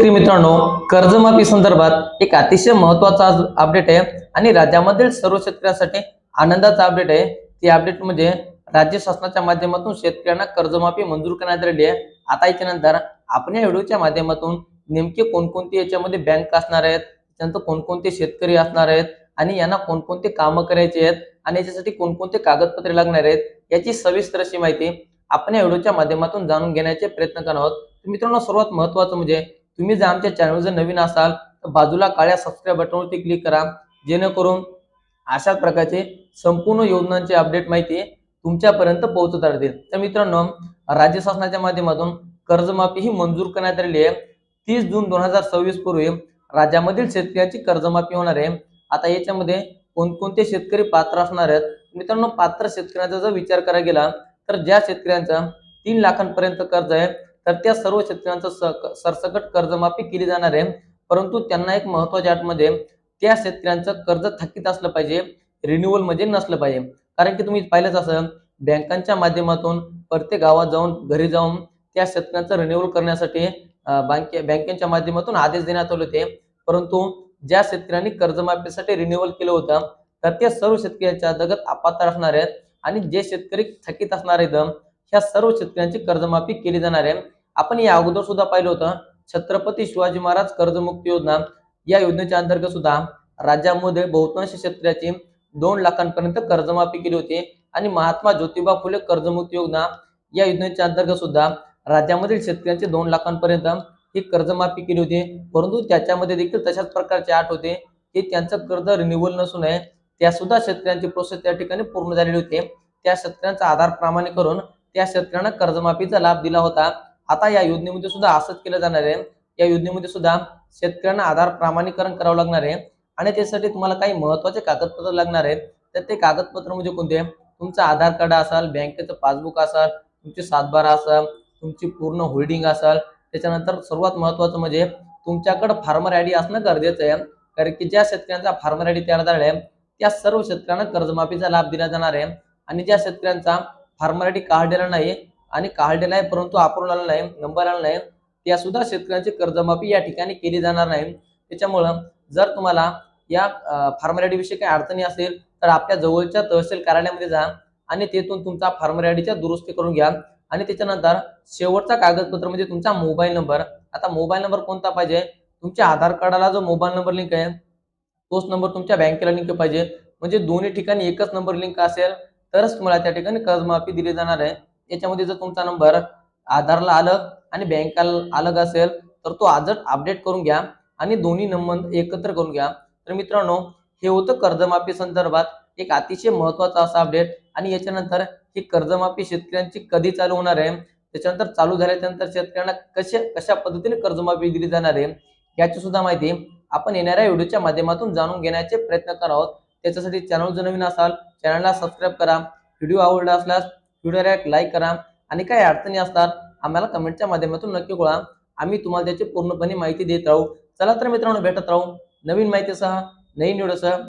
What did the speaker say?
शेतकरी मित्रांनो कर्जमाफी संदर्भात एक अतिशय महत्त्वाचा अपडेट आहे आणि राज्यामधील सर्व शेतकऱ्यांसाठी आनंदाचा अपडेट आहे. ती अपडेट म्हणजे राज्य शासनाच्या माध्यमातून शेतकऱ्यांना कर्जमाफी मंजूर करण्यात आलेली आहे. आता याच्यानंतर आपण या व्हिडिओच्या माध्यमातून नेमके कोणकोणते याच्यामध्ये बँक असणार आहेत त्यानंतर कोणकोणते शेतकरी असणार आहेत आणि यांना कोणकोणते कामं करायचे आहेत आणि याच्यासाठी कोणकोणते कागदपत्रे लागणार आहेत याची सविस्तर अशी माहिती आपण या व्हिडिओच्या माध्यमातून जाणून घेण्याचे प्रयत्न करणार आहोत. मित्रांनो सर्वात महत्वाचं म्हणजे तुम्ही जर आमच्या चॅनल जर नवीन असाल तर बाजूला काळ्या सबस्क्राईब बटनवरती क्लिक करा. जेणेकरून अशा प्रकारचे संपूर्ण योजनांची अपडेट माहिती तुमच्यापर्यंत पोहोचत राहतील तर मित्रांनो राज्य शासनाच्या माध्यमातून कर्जमाफी ही मंजूर करण्यात आलेली आहे. तीस जून दोन हजार सव्वीस पूर्वी राज्यामधील शेतकऱ्यांची कर्जमाफी होणार आहे. आता याच्यामध्ये कोणकोणते शेतकरी पात्र असणार आहेत? मित्रांनो पात्र शेतकऱ्यांचा जर विचार करायला गेला तर ज्या शेतकऱ्यांचा तीन लाखांपर्यंत कर्ज आहे तर त्या सर्व शेतकऱ्यांचं सरसकट कर्जमाफी केली जाणार आहे. परंतु त्यांना एक महत्त्वाच्या अटमध्ये त्या शेतकऱ्यांचं कर्ज थकीत असलं पाहिजे रिन्युअल म्हणजे नसलं पाहिजे. कारण की तुम्ही पाहिलंच असं बँकांच्या माध्यमातून प्रत्येक गावात जाऊन घरी जाऊन त्या शेतकऱ्यांचं रिन्युअल करण्यासाठी बँके बँकेच्या माध्यमातून आदेश देण्यात आले होते. परंतु ज्या शेतकऱ्यांनी कर्जमाफीसाठी रिन्युअल केलं होतं तर त्या सर्व शेतकऱ्यांच्या जगत अपात्र असणार आहेत. आणि जे शेतकरी थकीत असणार आहेत ह्या सर्व शेतकऱ्यांची कर्जमाफी केली जाणार आहे. आपण या अगोदर सुद्धा पाहिलं होतं छत्रपती शिवाजी महाराज कर्जमुक्ती योजना या योजनेच्या अंतर्गत सुद्धा राज्यामध्ये बहुतांश शेतकऱ्याची दोन लाखांपर्यंत कर्जमाफी केली होती. आणि महात्मा ज्योतिबा फुले कर्जमुक्ती योजना या योजनेच्या अंतर्गत सुद्धा राज्यामधील शेतकऱ्यांचे दोन लाखांपर्यंत ही कर्जमाफी केली होती. परंतु त्याच्यामध्ये देखील तशाच प्रकारचे आठ होते की त्यांचं कर्ज रिन्युअल नसून आहे त्या सुद्धा शेतकऱ्यांची प्रोसेस त्या ठिकाणी पूर्ण झालेली होती. त्या शेतकऱ्यांचा आधार प्रमाणे करून त्या शेतकऱ्यांना कर्जमाफीचा लाभ दिला होता. आता या योजनेमध्ये सुद्धा असंच केलं जाणार आहे. या योजनेमध्ये सुद्धा शेतकऱ्यांना आधार प्रमाणीकरण करावं लागणार आहे. आणि त्यासाठी तुम्हाला काही महत्त्वाचे कागदपत्र लागणार आहे तर ते कागदपत्र म्हणजे कोणते? तुमचं आधार कार्ड असाल बँकेचं पासबुक असाल तुमची सातबारा असाल तुमची पूर्ण होल्डिंग असाल. त्याच्यानंतर सर्वात महत्वाचं म्हणजे तुमच्याकडे फार्मर आय डी असणं गरजेचं आहे. कारण की ज्या शेतकऱ्यांचा फार्मर आय डी तयार झाला आहे त्या सर्व शेतकऱ्यांना कर्जमाफीचा लाभ दिला जाणार आहे. आणि ज्या शेतकऱ्यांचा फार्मर आय काढलेला नाही आणि काढलेला आहे परंतु आपण आला नाही नंबर आला नाही त्या सुद्धा शेतकऱ्यांची कर्जमाफी या ठिकाणी केली जाणार नाही. त्याच्यामुळं जर तुम्हाला या फार्मरॅडी विषयी काही अडचणी असेल तर आपल्या जवळच्या तहसील कार्यालयामध्ये जा आणि तेथून तुमचा फार्मर दुरुस्ती करून घ्या आणि त्याच्यानंतर शेवटचा कागदपत्र म्हणजे तुमचा मोबाईल नंबर आता मोबाईल नंबर कोणता पाहिजे? तुमच्या आधार कार्डाला जो मोबाईल नंबर लिंक आहे तोच नंबर तुमच्या बँकेला लिंक पाहिजे. म्हणजे दोन्ही ठिकाणी एकच नंबर लिंक असेल तरच तुम्हाला त्या ठिकाणी कर्जमाफी दिली जाणार आहे. याच्यामध्ये जर तुमचा नंबर आधारला अलग आणि बँकाला अलग असेल तर तो आजच अपडेट करून घ्या आणि दोन्ही नंबर एकत्र करून घ्या. तर मित्रांनो हे होतं कर्जमाफी संदर्भात एक अतिशय महत्त्वाचा असा अपडेट आणि याच्यानंतर ही कर्जमाफी शेतकऱ्यांची कधी चालू होणार आहे? त्याच्यानंतर चालू झाल्याच्यानंतर शेतकऱ्यांना कशा कशा पद्धतीने कर्जमाफी दिली जाणार आहे? याची सुद्धा माहिती आपण येणाऱ्या व्हिडिओच्या माध्यमातून जाणून घेण्याचे प्रयत्न करत आहोत. त्याच्यासाठी चॅनल जर नवीन असाल चॅनलला सबस्क्राईब करा. व्हिडिओ आवडला असल्यास व्हिडिओला एक लाईक करा. आणि काही अडचणी असतात आम्हाला कमेंटच्या माध्यमातून नक्की कळा आम्ही तुम्हाला त्याची पूर्णपणे माहिती देत राहू. चला तर मित्रांनो भेटत राहू नवीन माहितीसह नवीन व्हिडिओसह